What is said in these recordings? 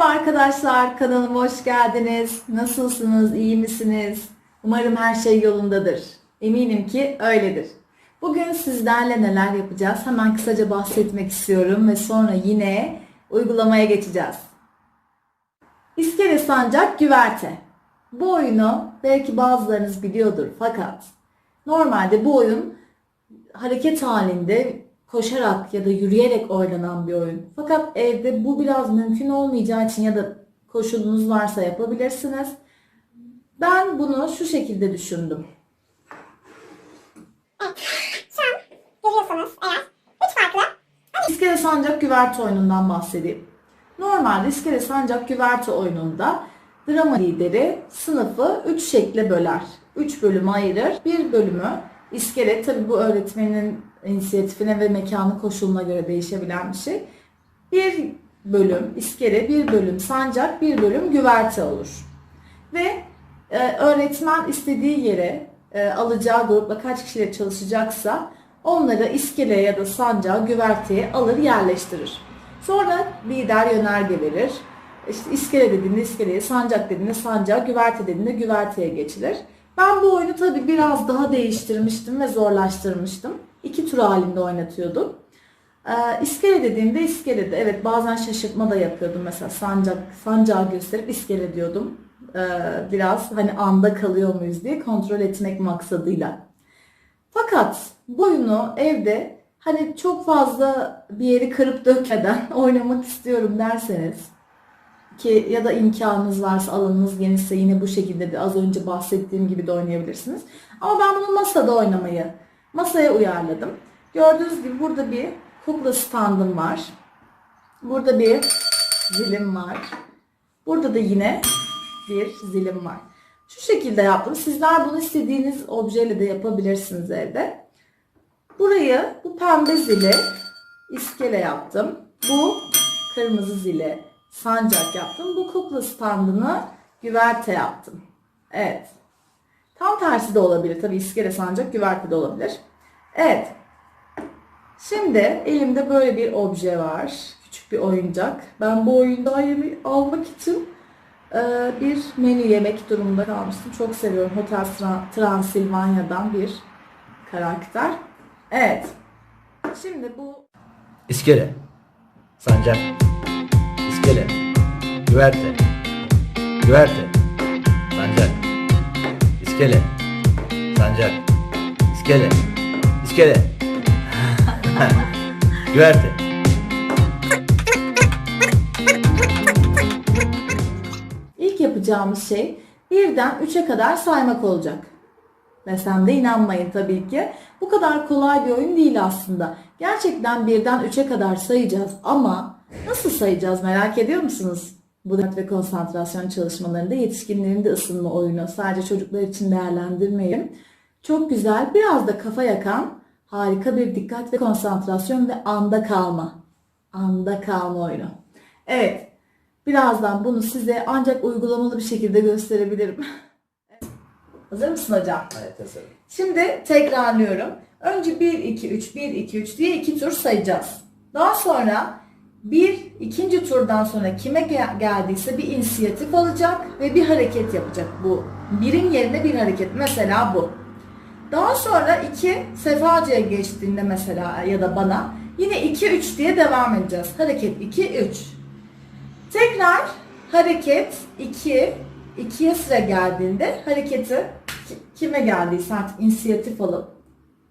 Merhaba arkadaşlar, kanalıma hoş geldiniz. Nasılsınız, iyi misiniz? Umarım her şey yolundadır. Eminim ki öyledir. Bugün sizlerle neler yapacağız? Hemen kısaca bahsetmek istiyorum ve sonra yine uygulamaya geçeceğiz. İskele sancak güverte. Bu oyunu belki bazılarınız biliyordur fakat normalde bu oyun hareket halinde koşarak ya da yürüyerek oynanan bir oyun. Fakat evde bu biraz mümkün olmayacağı için ya da koşulunuz varsa yapabilirsiniz. Ben bunu şu şekilde düşündüm. Şu an görüyorsanız eğer üç farklı İskele sancak güverte oyunundan bahsedeyim. Normalde iskele sancak güverte oyununda drama lideri sınıfı 3 şekle böler. 3 bölüme ayırır. Bir bölümü iskele tabi bu öğretmenin inisiyatifine ve mekanın koşuluna göre değişebilen bir şey. Bir bölüm iskele, bir bölüm sancak, bir bölüm güverte olur. Ve e, öğretmen istediği yere e, alacağı grupla kaç kişiyle çalışacaksa onları iskele ya da sancağa, güverteye alır yerleştirir. Sonra lider yönerge verir. İşte iskele dediğinde iskeleye, sancak dediğinde sancağa, güverte dediğinde güverteye geçilir. Ben bu oyunu tabii biraz daha değiştirmiştim ve zorlaştırmıştım. İki tur halinde oynatıyordum. Ee, iskele dediğimde iskelede evet bazen şaşırtma da yapıyordum mesela sancak sancağı gösterip iskele diyordum. Ee, biraz hani anda kalıyor muyuz diye kontrol etmek maksadıyla. Fakat bu oyunu evde hani çok fazla bir yeri kırıp dökmeden oynamak istiyorum derseniz ki ya da imkanınız varsa alanınız genişse yine bu şekilde de az önce bahsettiğim gibi de oynayabilirsiniz. Ama ben bunu masada oynamayı masaya uyarladım. Gördüğünüz gibi burada bir kukla standım var. Burada bir zilim var. Burada da yine bir zilim var. Şu şekilde yaptım. Sizler bunu istediğiniz objeyle de yapabilirsiniz evde. Burayı bu pembe zili iskele yaptım. Bu kırmızı zili sancak yaptım. Bu kukla standını güverte yaptım. Evet. Tam tersi de olabilir. Tabii iskele sancak güverte de olabilir. Evet. Şimdi elimde böyle bir obje var. Küçük bir oyuncak. Ben bu oyuncağı almak için e, bir menü yemek durumunda kalmıştım. Çok seviyorum. Hotel Tra- Transilvanya'dan bir karakter. Evet. Şimdi bu İskele, sancak, iskele, güverte, güverte, sancak, iskele, sancak, iskele, iskele, güverte. ilk yapacağımız şey birden 3'e kadar saymak olacak. Desem de inanmayın tabii ki. Bu kadar kolay bir oyun değil aslında. Gerçekten birden 3'e kadar sayacağız ama nasıl sayacağız merak ediyor musunuz? Bu dikkat ve konsantrasyon çalışmalarında yetişkinlerin de ısınma oyunu. Sadece çocuklar için değerlendirmeyin. Çok güzel, biraz da kafa yakan harika bir dikkat ve konsantrasyon ve anda kalma. Anda kalma oyunu. Evet, birazdan bunu size ancak uygulamalı bir şekilde gösterebilirim. Hazır mısın hocam? Evet hazırım. Şimdi tekrarlıyorum. Önce 1, 2, 3, 1, 2, 3 diye iki tur sayacağız. Daha sonra bir ikinci turdan sonra kime gel- geldiyse bir inisiyatif alacak ve bir hareket yapacak bu. Birin yerine bir hareket. Mesela bu. Daha sonra 2 Sefacı'ya geçtiğinde mesela ya da bana yine 2 3 diye devam edeceğiz. Hareket 2 3. Tekrar hareket 2 2'ye sıra geldiğinde hareketi ki- kime geldiyse artık inisiyatif alıp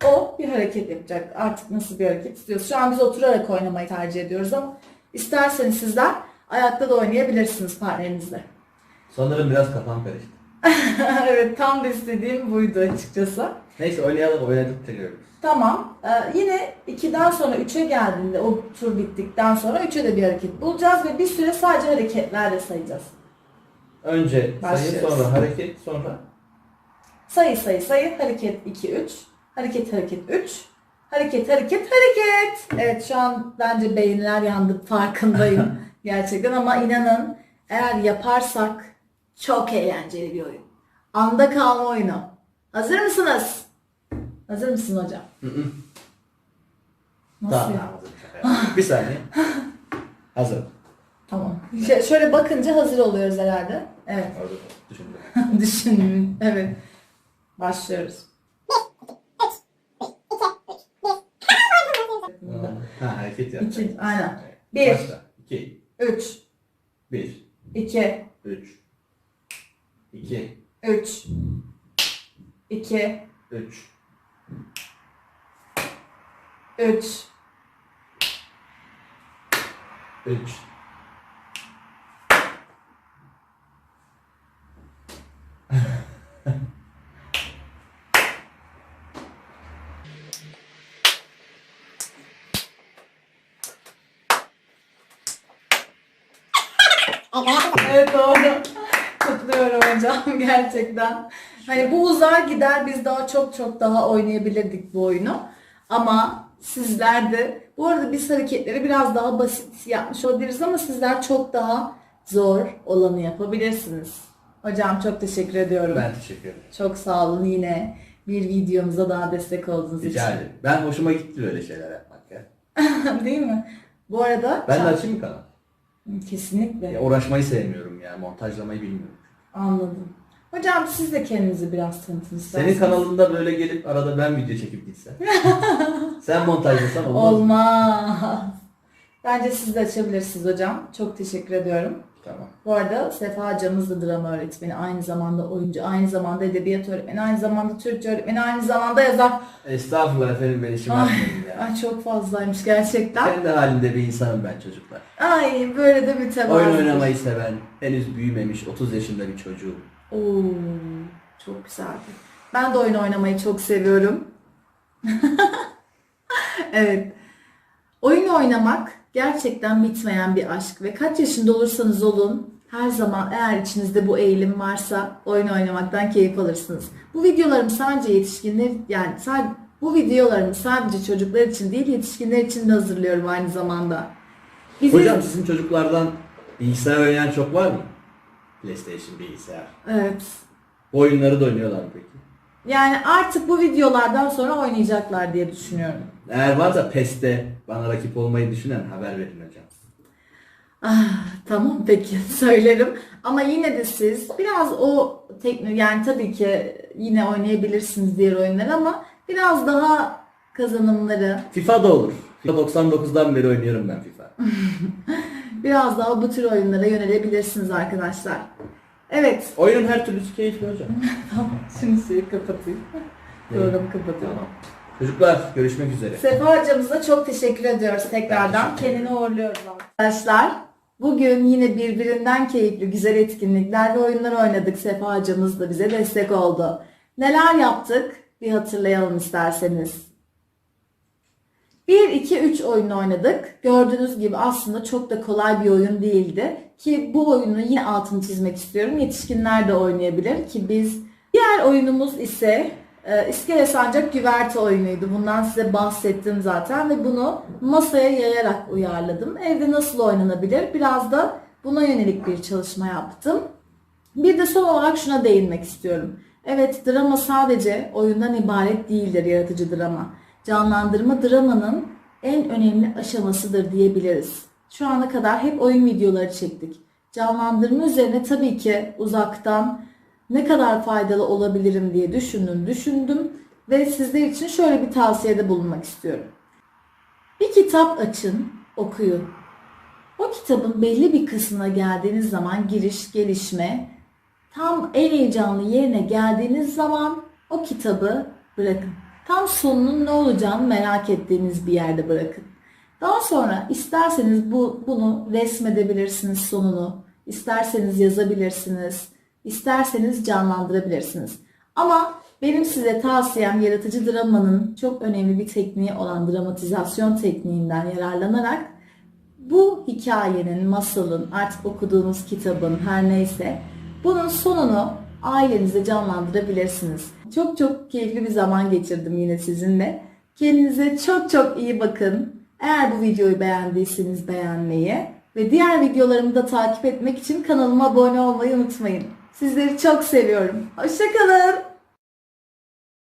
o bir hareket yapacak. Artık nasıl bir hareket istiyorsa. Şu an biz oturarak oynamayı tercih ediyoruz ama isterseniz sizler ayakta da oynayabilirsiniz partnerinizle. Sanırım biraz kafam karıştı. evet tam da istediğim buydu açıkçası. Neyse oynayalım oynadık görürüz. Tamam. Ee, yine 2'den sonra 3'e geldiğinde o tur bittikten sonra 3'e de bir hareket bulacağız ve bir süre sadece hareketlerle sayacağız. Önce sayı Başlıyoruz. sonra hareket sonra Sayı sayı sayı hareket 2 3 hareket hareket 3 hareket hareket hareket. Evet şu an bence beyinler yandı farkındayım gerçekten ama inanın eğer yaparsak çok eğlenceli bir oyun. Anda kalma oyunu. Hazır mısınız? Hazır mısın hocam? Nasıl Tamam ya? yaptım. Bir saniye. Hazır. Tamam. Ş- şöyle bakınca hazır oluyoruz herhalde. Evet. Düşündüm. Düşündüm. Evet. Başlıyoruz. Ha hareket yapacak. İki, aynen. Bir. Başla. 2, 3, 1, 2, 3, 2, 3, 2, 3, 3, 3. Evet doğru. Kutluyorum hocam gerçekten. Hani bu uzar gider biz daha çok çok daha oynayabilirdik bu oyunu. Ama sizler de bu arada biz hareketleri biraz daha basit yapmış olabiliriz ama sizler çok daha zor olanı yapabilirsiniz. Hocam çok teşekkür ediyorum. Ben teşekkür ederim. Çok sağ olun yine bir videomuza daha destek olduğunuz Rica için. ederim. Ben hoşuma gitti böyle şeyler yapmak ya. Değil mi? Bu arada Ben de açayım mı kanal? Kesinlikle Ya, uğraşmayı sevmiyorum ya. Montajlamayı bilmiyorum. anladım. Hocam siz de kendinizi biraz tanıtın isterseniz. Senin kanalında böyle gelip arada ben video çekip gitsem. Sen montajlasan olmaz. Olmaz. Bence siz de açabilirsiniz hocam. Çok teşekkür ediyorum. Tamam. Bu arada Sefa hocamız da drama öğretmeni, aynı zamanda oyuncu, aynı zamanda edebiyat öğretmeni, aynı zamanda Türkçe öğretmeni, aynı zamanda yazar. Estağfurullah efendim beni Ay, şımartmayın ya. ay çok fazlaymış gerçekten. Kendi halinde bir insanım ben çocuklar. Ay böyle de mütevazı. Oyun oynamayı seven, henüz büyümemiş 30 yaşında bir çocuğum. Oo, çok güzeldi. Ben de oyun oynamayı çok seviyorum. evet. Oyun oynamak gerçekten bitmeyen bir aşk ve kaç yaşında olursanız olun her zaman eğer içinizde bu eğilim varsa oyun oynamaktan keyif alırsınız. Bu videolarım sadece yetişkinler yani sadece, bu videolarımı sadece çocuklar için değil yetişkinler için de hazırlıyorum aynı zamanda. Bizi- Hocam sizin çocuklardan bilgisayar oynayan çok var mı? PlayStation, bilgisayar. Evet. Bu oyunları da oynuyorlar peki? Yani artık bu videolardan sonra oynayacaklar diye düşünüyorum. Eğer varsa PES'te bana rakip olmayı düşünen haber verin hocam. Ah, tamam peki söylerim. Ama yine de siz biraz o tekno yani tabii ki yine oynayabilirsiniz diğer oyunları ama biraz daha kazanımları, FIFA da olur. FIFA 99'dan beri oynuyorum ben FIFA. biraz daha bu tür oyunlara yönelebilirsiniz arkadaşlar. Evet, Oyunun her türlüsü keyifli hocam. tamam şimdi şeyi kapatayım. Programı kapatıyorum. Tamam. Çocuklar görüşmek üzere. Sefa hocamıza çok teşekkür ediyoruz tekrardan. Teşekkür. Kendini uğurluyoruz arkadaşlar. Bugün yine birbirinden keyifli güzel etkinlikler ve oyunlar oynadık. Sefa hocamız da bize destek oldu. Neler yaptık? Bir hatırlayalım isterseniz. 1, 2, 3 oyunu oynadık. Gördüğünüz gibi aslında çok da kolay bir oyun değildi. Ki bu oyunu yine altını çizmek istiyorum. Yetişkinler de oynayabilir ki biz Diğer oyunumuz ise e, İskele Sancak Güverte oyunuydu. Bundan size bahsettim zaten ve bunu masaya yayarak uyarladım. Evde nasıl oynanabilir? Biraz da buna yönelik bir çalışma yaptım. Bir de son olarak şuna değinmek istiyorum. Evet drama sadece oyundan ibaret değildir yaratıcı drama. Canlandırma dramanın en önemli aşamasıdır diyebiliriz. Şu ana kadar hep oyun videoları çektik. Canlandırma üzerine tabii ki uzaktan ne kadar faydalı olabilirim diye düşündüm, düşündüm ve sizler için şöyle bir tavsiyede bulunmak istiyorum. Bir kitap açın, okuyun. O kitabın belli bir kısmına geldiğiniz zaman giriş, gelişme, tam en heyecanlı yerine geldiğiniz zaman o kitabı bırakın. Tam sonunun ne olacağını merak ettiğiniz bir yerde bırakın. Daha sonra isterseniz bu bunu resmedebilirsiniz sonunu, isterseniz yazabilirsiniz, isterseniz canlandırabilirsiniz. Ama benim size tavsiyem yaratıcı dramanın çok önemli bir tekniği olan dramatizasyon tekniğinden yararlanarak bu hikayenin, masalın, artık okuduğunuz kitabın her neyse bunun sonunu ailenizde canlandırabilirsiniz. Çok çok keyifli bir zaman geçirdim yine sizinle. Kendinize çok çok iyi bakın. Eğer bu videoyu beğendiyseniz beğenmeyi ve diğer videolarımı da takip etmek için kanalıma abone olmayı unutmayın. Sizleri çok seviyorum. Hoşçakalın.